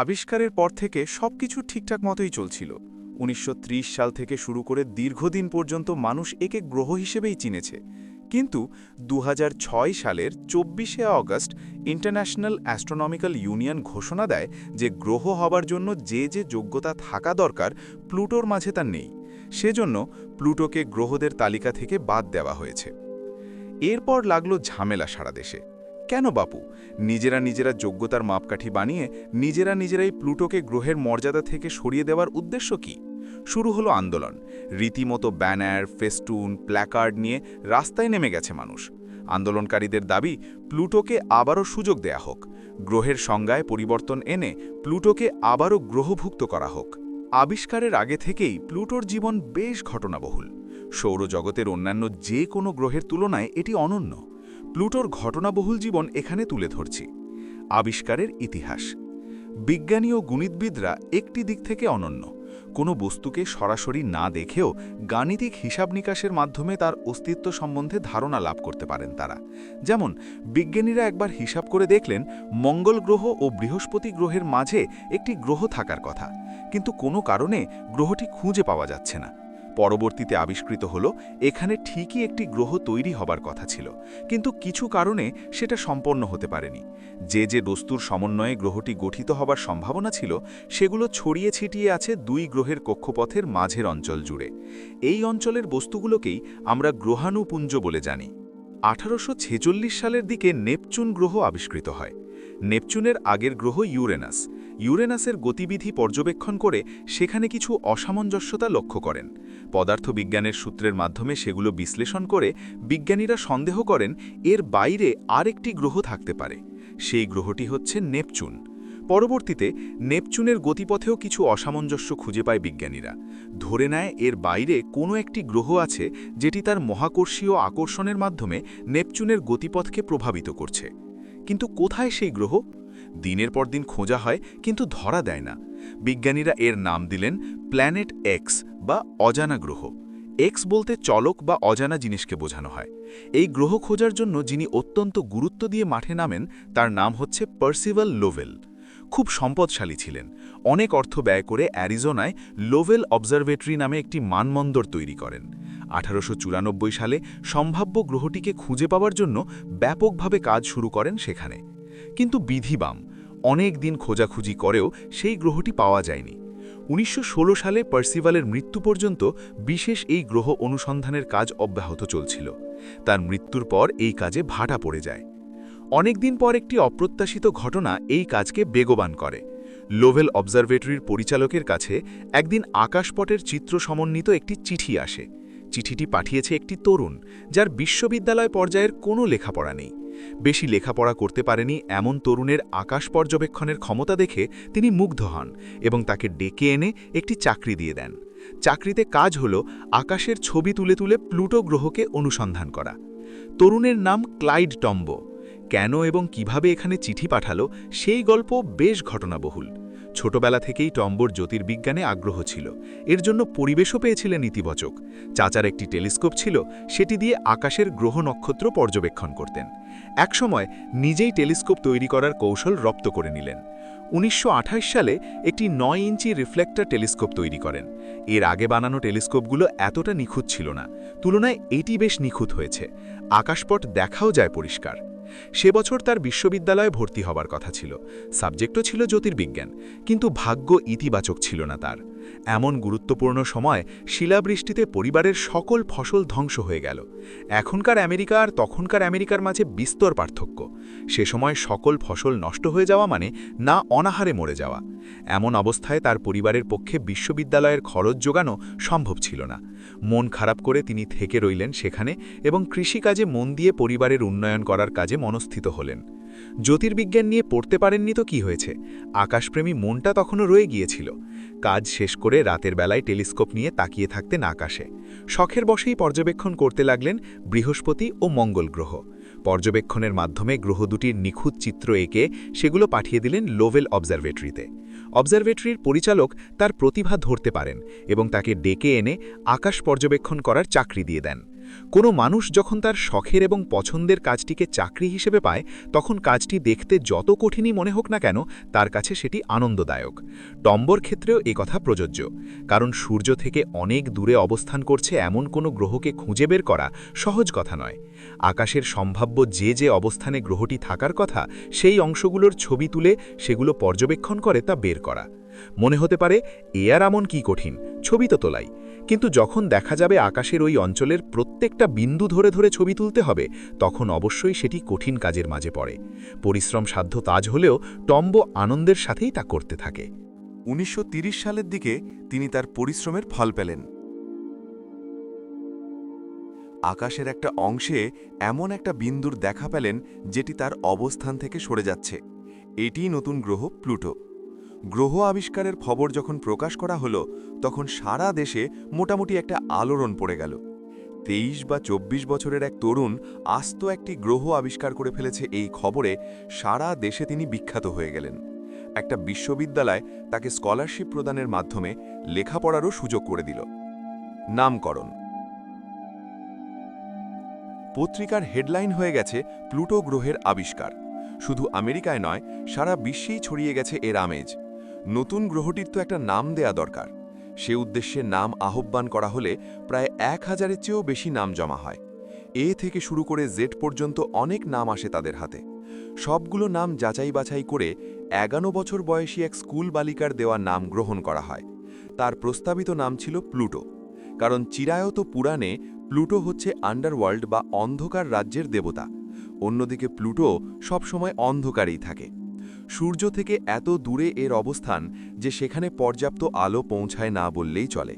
আবিষ্কারের পর থেকে সবকিছু ঠিকঠাক মতোই চলছিল। উনিশশো ত্রিশ সাল থেকে শুরু করে দীর্ঘদিন পর্যন্ত মানুষ একে গ্রহ হিসেবেই চিনেছে। কিন্তু দু হাজার ছয় সালের চব্বিশে অগস্ট ইন্টারন্যাশনাল অ্যাস্ট্রোনমিক্যাল ইউনিয়ন ঘোষণা দেয় যে গ্রহ হবার জন্য যে যে যোগ্যতা থাকা দরকার প্লুটোর মাঝে তা নেই। সেজন্য প্লুটোকে গ্রহদের তালিকা থেকে বাদ দেওয়া হয়েছে। এরপর লাগল ঝামেলা সারা দেশে। কেন, বাপু? নিজেরা নিজেরা যোগ্যতার মাপকাঠি বানিয়ে নিজেরা নিজেরাই প্লুটোকে গ্রহের মর্যাদা থেকে সরিয়ে দেওয়ার উদ্দেশ্য কি? শুরু হলো আন্দোলন। রীতিমতো ব্যানার, ফেস্টুন, প্ল্যাকার্ড নিয়ে রাস্তায় নেমে গেছে মানুষ। আন্দোলনকারীদের দাবি, প্লুটোকে আবারও সুযোগ দেয়া হোক। গ্রহের সংজ্ঞায় পরিবর্তন এনে প্লুটোকে আবারও গ্রহভুক্ত করা হোক। আবিষ্কারের আগে থেকেই প্লুটোর জীবন বেশ ঘটনাবহুল। সৌরজগতের অন্যান্য যে কোনো গ্রহের তুলনায় এটি অনন্য। প্লুটোর ঘটনাবহুল জীবন এখানে তুলে ধরছি। আবিষ্কারের ইতিহাস। বিজ্ঞানী ও গণিতবিদরা একটি দিক থেকে অনন্য। কোনো বস্তুকে সরাসরি না দেখেও গাণিতিক হিসাব নিকাশের মাধ্যমে তার অস্তিত্ব সম্বন্ধে ধারণা লাভ করতে পারেন তারা। যেমন, বিজ্ঞানীরা একবার হিসাব করে দেখলেন, মঙ্গল গ্রহ ও বৃহস্পতি গ্রহের মাঝে একটি গ্রহ থাকার কথা। কিন্তু কোনো কারণে গ্রহটি খুঁজে পাওয়া যাচ্ছে না। পরবর্তীতে আবিষ্কৃত হল, এখানে ঠিকই একটি গ্রহ তৈরি হবার কথা ছিল, কিন্তু কিছু কারণে সেটা সম্পন্ন হতে পারেনি। যে যে বস্তুর সমন্বয়ে গ্রহটি গঠিত হবার সম্ভাবনা ছিল, সেগুলো ছড়িয়ে ছিটিয়ে আছে দুই গ্রহের কক্ষপথের মাঝের অঞ্চল জুড়ে। এই অঞ্চলের বস্তুগুলোকেই আমরা গ্রহাণুপুঞ্জ বলে জানি। আঠারোশো ছেচল্লিশ সালের দিকে নেপচুন গ্রহ আবিষ্কৃত হয়। নেপচুনের আগের গ্রহ ইউরেনাস। ইউরেনাসের গতিবিধি পর্যবেক্ষণ করে সেখানে কিছু অসামঞ্জস্যতা লক্ষ্য করেন। পদার্থবিজ্ঞানের সূত্রের মাধ্যমে সেগুলো বিশ্লেষণ করে বিজ্ঞানীরা সন্দেহ করেন এর বাইরে আরেকটি গ্রহ থাকতে পারে। সেই গ্রহটি হচ্ছে নেপচুন। পরবর্তীতে নেপচুনের গতিপথেও কিছু অসামঞ্জস্য খুঁজে পায় বিজ্ঞানীরা। ধরে নেয় এর বাইরে কোনো একটি গ্রহ আছে যেটি তার মহাকর্ষীয় আকর্ষণের মাধ্যমে নেপচুনের গতিপথকে প্রভাবিত করছে। কিন্তু কোথায় সেই গ্রহ? দিনের পর দিন খোঁজা হয়, কিন্তু ধরা দেয় না। বিজ্ঞানীরা এর নাম দিলেন প্ল্যানেট এক্স বা অজানা গ্রহ। এক্স বলতে চলক বা অজানা জিনিসকে বোঝানো হয়। এই গ্রহ খোঁজার জন্য যিনি অত্যন্ত গুরুত্ব দিয়ে মাঠে নামেন, তার নাম হচ্ছে পার্সিভাল লোভেল। খুব সম্পদশালী ছিলেন। অনেক অর্থ ব্যয় করে অ্যারিজোনায় লোভেল অবজারভেটরি নামে একটি মানমন্দর তৈরি করেন। আঠারোশ চুরানব্বই সালে সম্ভাব্য গ্রহটিকে খুঁজে পাওয়ার জন্য ব্যাপকভাবে কাজ শুরু করেন সেখানে। কিন্তু বিধিবাম অনেক দিন খোঁজাখুঁজি করেও সেই গ্রহটি পাওয়া যায়নি। উনিশশো ষোলো সালে পার্সিভালের মৃত্যু পর্যন্ত বিশেষ এই গ্রহ অনুসন্ধানের কাজ অব্যাহত চলছিল। তার মৃত্যুর পর এই কাজে ভাটা পড়ে যায়। অনেকদিন পর একটি অপ্রত্যাশিত ঘটনা এই কাজকে বেগবান করে। লোভেল অবজারভেটরির পরিচালকের কাছে একদিন আকাশপটের চিত্র সমন্বিত একটি চিঠি আসে। চিঠিটি পাঠিয়েছে একটি তরুণ, যার বিশ্ববিদ্যালয় পর্যায়ের কোনো লেখাপড়া নেই। বেশি লেখাপড়া করতে পারেনি এমন তরুণের আকাশ পর্যবেক্ষণের ক্ষমতা দেখে তিনি মুগ্ধ হন এবং তাকে ডেকে এনে একটি চাকরি দিয়ে দেন। চাকরিতে কাজ হল আকাশের ছবি তুলে তুলে প্লুটো গ্রহকে অনুসন্ধান করা। তরুণের নাম ক্লাইড টম্বো। কেন এবং কীভাবে এখানে চিঠি পাঠালো সেই গল্প বেশ ঘটনাবহুল। ছোটবেলা থেকেই টম্বর জ্যোতির্বিজ্ঞানে আগ্রহ ছিল। এর জন্য পরিবেশও পেয়েছিলেন ইতিবাচক। চাচার একটি টেলিস্কোপ ছিল, সেটি দিয়ে আকাশের গ্রহ নক্ষত্র পর্যবেক্ষণ করতেন। একসময় নিজেই টেলিস্কোপ তৈরি করার কৌশল রপ্ত করে নিলেন। উনিশশো আঠাশ সালে একটি নয় ইঞ্চি রিফ্লেক্টর টেলিস্কোপ তৈরি করেন। এর আগে বানানো টেলিস্কোপগুলো এতটা নিখুঁত ছিল না। তুলনায় এটি বেশ নিখুঁত হয়েছে। আকাশপট দেখাও যায় পরিষ্কার। সে বছর তার বিশ্ববিদ্যালয়ে ভর্তি হবার কথা ছিল। সাবজেক্টও ছিল জ্যোতির্বিজ্ঞান, কিন্তু ভাগ্য ইতিবাচক ছিল না তার। এমন গুরুত্বপূর্ণ সময় শিলাবৃষ্টিতে পরিবারের সকল ফসল ধ্বংস হয়ে গেল। এখনকার আমেরিকা আর তখনকার আমেরিকার মাঝে বিস্তর পার্থক্য। সে সময় সকল ফসল নষ্ট হয়ে যাওয়া মানে না অনাহারে মরে যাওয়া। এমন অবস্থায় তার পরিবারের পক্ষে বিশ্ববিদ্যালয়ের খরচ যোগানো সম্ভব ছিল না। মন খারাপ করে তিনি থেকে রইলেন সেখানে এবং কৃষিকাজে মন দিয়ে পরিবারের উন্নয়ন করার কাজে মনস্থিত হলেন। জ্যোতির্বিজ্ঞান নিয়ে পড়তে পারেননি তো কি হয়েছে? আকাশপ্রেমী মনটা তখনও রয়ে গিয়েছিল। কাজ শেষ করে রাতের বেলায় টেলিস্কোপ নিয়ে তাকিয়ে থাকতেন আকাশে। শখের বসেই পর্যবেক্ষণ করতে লাগলেন বৃহস্পতি ও মঙ্গল গ্রহ। পর্যবেক্ষণের মাধ্যমে গ্রহ দুটির নিখুঁত চিত্র এঁকে সেগুলো পাঠিয়ে দিলেন লোভেল অবজারভেটরিতে। অবজারভেটরির পরিচালক তার প্রতিভা ধরতে পারেন এবং তাকে ডেকে এনে আকাশ পর্যবেক্ষণ করার চাকরি দিয়ে দেন। কোনো মানুষ যখন তার শখের এবং পছন্দের কাজটিকে চাকরি হিসেবে পায়, তখন কাজটি দেখতে যত কঠিনই মনে হোক না কেন, তার কাছে সেটি আনন্দদায়ক। টম্বর ক্ষেত্রেও কথা প্রযোজ্য। কারণ সূর্য থেকে অনেক দূরে অবস্থান করছে এমন কোনো গ্রহকে খুঁজে বের করা সহজ কথা নয়। আকাশের সম্ভাব্য যে যে অবস্থানে গ্রহটি থাকার কথা, সেই অংশগুলোর ছবি তুলে সেগুলো পর্যবেক্ষণ করে তা বের করা। মনে হতে পারে, এ আর এমন কি কঠিন? ছবি তো তোলাই। কিন্তু যখন দেখা যাবে আকাশের ওই অঞ্চলের প্রত্যেকটা বিন্দু ধরে ধরে ছবি তুলতে হবে, তখন অবশ্যই সেটি কঠিন কাজের মাঝে পড়ে। পরিশ্রম সাধ্য কাজ হলেও টম্ব আনন্দের সাথেই তা করতে থাকে। উনিশশো সালের দিকে তিনি তার পরিশ্রমের ফল পেলেন। আকাশের একটা অংশে এমন একটা বিন্দুর দেখা পেলেন, যেটি তার অবস্থান থেকে সরে যাচ্ছে। এটিই নতুন গ্রহ প্লুটো। গ্রহ আবিষ্কারের খবর যখন প্রকাশ করা হলো, তখন সারা দেশে মোটামুটি একটা আলোড়ন পড়ে গেল। তেইশ বা ২৪ বছরের এক তরুণ আস্ত একটি গ্রহ আবিষ্কার করে ফেলেছে এই খবরে সারা দেশে তিনি বিখ্যাত হয়ে গেলেন। একটা বিশ্ববিদ্যালয় তাকে স্কলারশিপ প্রদানের মাধ্যমে লেখাপড়ারও সুযোগ করে দিল। নামকরণ। পত্রিকার হেডলাইন হয়ে গেছে প্লুটো গ্রহের আবিষ্কার। শুধু আমেরিকায় নয়, সারা বিশ্বেই ছড়িয়ে গেছে এর আমেজ। নতুন গ্রহটির তো একটা নাম দেয়া দরকার। সে উদ্দেশ্যে নাম আহ্বান করা হলে প্রায় এক হাজারের চেয়েও বেশি নাম জমা হয়। এ থেকে শুরু করে জেড পর্যন্ত অনেক নাম আসে তাদের হাতে। সবগুলো নাম যাচাই বাছাই করে এগারো বছর বয়সী এক স্কুল বালিকার দেওয়া নাম গ্রহণ করা হয়। তার প্রস্তাবিত নাম ছিল প্লুটো। কারণ চিরায়ত পুরাণে প্লুটো হচ্ছে আন্ডারওয়ার্ল্ড বা অন্ধকার রাজ্যের দেবতা। অন্যদিকে প্লুটো সবসময় অন্ধকারেই থাকে। সূর্য থেকে এত দূরে এর অবস্থান যে সেখানে পর্যাপ্ত আলো পৌঁছায় না বললেই চলে।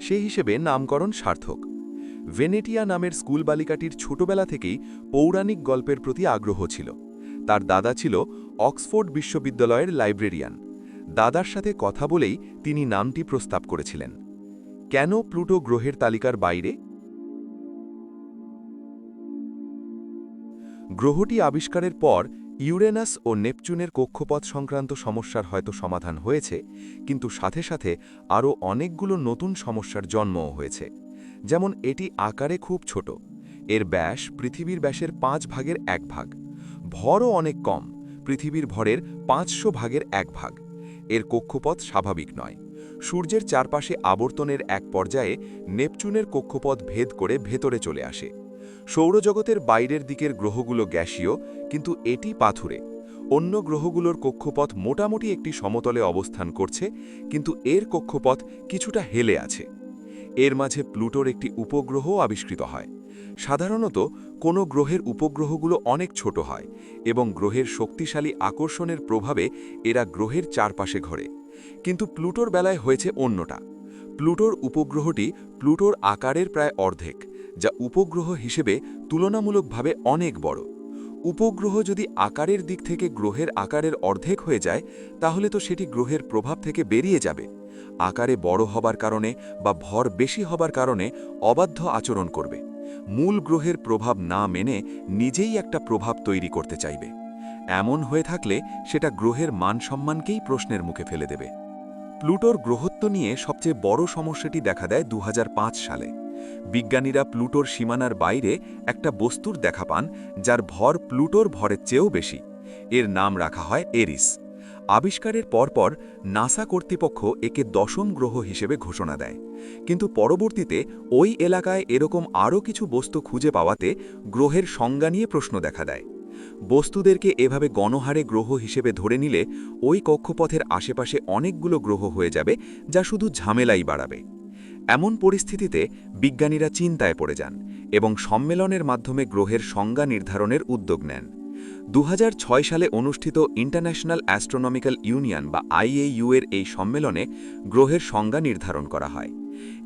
সেই হিসেবে নামকরণ সার্থক। ভেনেটিয়া নামের স্কুল বালিকাটির ছোটবেলা থেকেই পৌরাণিক গল্পের প্রতি আগ্রহ ছিল। তার দাদা ছিল অক্সফোর্ড বিশ্ববিদ্যালয়ের লাইব্রেরিয়ান। দাদার সাথে কথা বলেই তিনি নামটি প্রস্তাব করেছিলেন। কেন প্লুটো গ্রহের তালিকার বাইরে? গ্রহটি আবিষ্কারের পর ইউরেনাস ও নেপচুনের কক্ষপথ সংক্রান্ত সমস্যার হয়তো সমাধান হয়েছে, কিন্তু সাথে সাথে আরও অনেকগুলো নতুন সমস্যার জন্মও হয়েছে। যেমন এটি আকারে খুব ছোট, এর ব্যাস পৃথিবীর ব্যাসের পাঁচ ভাগের এক ভাগ, ভরও অনেক কম, পৃথিবীর ভরের পাঁচশো ভাগের এক ভাগ। এর কক্ষপথ স্বাভাবিক নয়, সূর্যের চারপাশে আবর্তনের এক পর্যায়ে নেপচুনের কক্ষপথ ভেদ করে ভেতরে চলে আসে। সৌরজগতের বাইরের দিকের গ্রহগুলো গ্যাসীয়, কিন্তু এটি পাথুরে। অন্য গ্রহগুলোর কক্ষপথ মোটামুটি একটি সমতলে অবস্থান করছে, কিন্তু এর কক্ষপথ কিছুটা হেলে আছে। এর মাঝে প্লুটোর একটি উপগ্রহ আবিষ্কৃত হয়। সাধারণত, কোনো গ্রহের উপগ্রহগুলো অনেক ছোট হয় এবং গ্রহের শক্তিশালী আকর্ষণের প্রভাবে এরা গ্রহের চারপাশে ঘরে। কিন্তু প্লুটোর বেলায় হয়েছে অন্যটা। প্লুটোর উপগ্রহটি প্লুটোর আকারের প্রায় অর্ধেক। যা উপগ্রহ হিসেবে তুলনামূলকভাবে অনেক বড়। উপগ্রহ যদি আকারের দিক থেকে গ্রহের আকারের অর্ধেক হয়ে যায়, তাহলে তো সেটি গ্রহের প্রভাব থেকে বেরিয়ে যাবে। আকারে বড় হবার কারণে বা ভর বেশি হবার কারণে অবাধ্য আচরণ করবে। মূল গ্রহের প্রভাব না মেনে নিজেই একটা প্রভাব তৈরি করতে চাইবে। এমন হয়ে থাকলে সেটা গ্রহের মান সম্মানকেই প্রশ্নের মুখে ফেলে দেবে। প্লুটোর গ্রহত্ব নিয়ে সবচেয়ে বড় সমস্যাটি দেখা দেয় দু হাজার পাঁচ সালে। বিজ্ঞানীরা প্লুটোর সীমানার বাইরে একটা বস্তুর দেখা পান, যার ভর প্লুটোর ভরের চেয়েও বেশি। এর নাম রাখা হয় এরিস। আবিষ্কারের পরপর নাসা কর্তৃপক্ষ একে দশম গ্রহ হিসেবে ঘোষণা দেয়। কিন্তু পরবর্তীতে ওই এলাকায় এরকম আরও কিছু বস্তু খুঁজে পাওয়াতে গ্রহের সংজ্ঞা নিয়ে প্রশ্ন দেখা দেয়। বস্তুদেরকে এভাবে গণহারে গ্রহ হিসেবে ধরে নিলে ওই কক্ষপথের আশেপাশে অনেকগুলো গ্রহ হয়ে যাবে, যা শুধু ঝামেলাই বাড়াবে। এমন পরিস্থিতিতে বিজ্ঞানীরা চিন্তায় পড়ে যান এবং সম্মেলনের মাধ্যমে গ্রহের সংজ্ঞা নির্ধারণের উদ্যোগ নেন। দু হাজার ছয় সালে অনুষ্ঠিত ইন্টারন্যাশনাল অ্যাস্ট্রোনমিক্যাল ইউনিয়ন বা আইএইউ এর এই সম্মেলনে গ্রহের সংজ্ঞা নির্ধারণ করা হয়।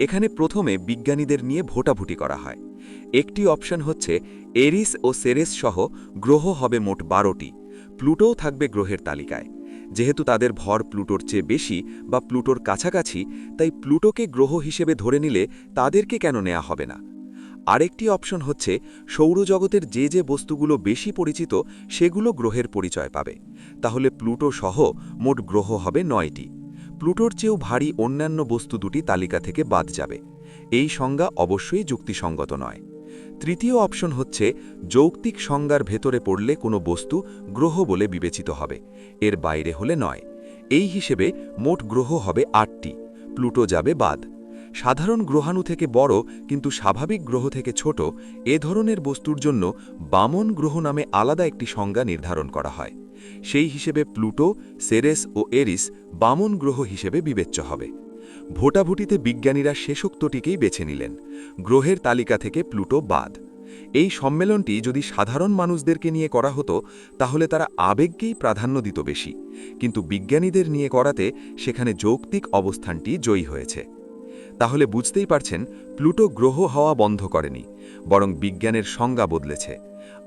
এখানে প্রথমে বিজ্ঞানীদের নিয়ে ভোটাভুটি করা হয়। একটি অপশন হচ্ছে, এরিস ও সেরেস সহ গ্রহ হবে মোট বারোটি। প্লুটোও থাকবে গ্রহের তালিকায়। যেহেতু তাদের ভর প্লুটোর চেয়ে বেশি বা প্লুটোর কাছাকাছি, তাই প্লুটোকে গ্রহ হিসেবে ধরে নিলে তাদেরকে কেন নেওয়া হবে না? আরেকটি অপশন হচ্ছে, সৌরজগতের যে যে বস্তুগুলো বেশি পরিচিত, সেগুলো গ্রহের পরিচয় পাবে। তাহলে প্লুটো সহ মোট গ্রহ হবে নয়টি। প্লুটোর চেয়েও ভারী অন্যান্য বস্তু দুটি তালিকা থেকে বাদ যাবে। এই সংজ্ঞা অবশ্যই যুক্তিসঙ্গত নয়। তৃতীয় অপশন হচ্ছে, যৌক্তিক সংজ্ঞার ভেতরে পড়লে কোনো বস্তু গ্রহ বলে বিবেচিত হবে, এর বাইরে হলে নয়। এই হিসেবে মোট গ্রহ হবে আটটি, প্লুটো যাবে বাদ। সাধারণ গ্রহাণু থেকে বড় কিন্তু স্বাভাবিক গ্রহ থেকে ছোট, এ ধরনের বস্তুর জন্য বামন গ্রহ নামে আলাদা একটি সংজ্ঞা নির্ধারণ করা হয়। সেই হিসেবে প্লুটো, সেরেস ও এরিস বামন গ্রহ হিসেবে বিবেচ্য হবে। ভোটাভুটিতে বিজ্ঞানীরা শেষোক্তটিকেই বেছে নিলেন, গ্রহের তালিকা থেকে প্লুটো বাদ। এই সম্মেলনটি যদি সাধারণ মানুষদেরকে নিয়ে করা হতো, তাহলে তারা আবেগকেই প্রাধান্য দিত বেশি, কিন্তু বিজ্ঞানীদের নিয়ে করাতে সেখানে যৌক্তিক অবস্থানটি জয়ী হয়েছে। তাহলে বুঝতেই পারছেন, প্লুটো গ্রহ হওয়া বন্ধ করেনি, বরং বিজ্ঞানের সংজ্ঞা বদলেছে।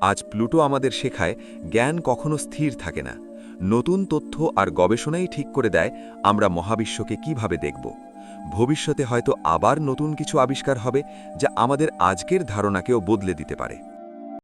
আজ প্লুটো আমাদের শেখায়, জ্ঞান কখনো স্থির থাকে না। নতুন তথ্য আর গবেষণাই ঠিক করে দেয় আমরা মহাবিশ্বকে কীভাবে দেখব। ভবিষ্যতে হয়তো আবার নতুন কিছু আবিষ্কার হবে যা আমাদের আজকের ধারণাকেও বদলে দিতে পারে।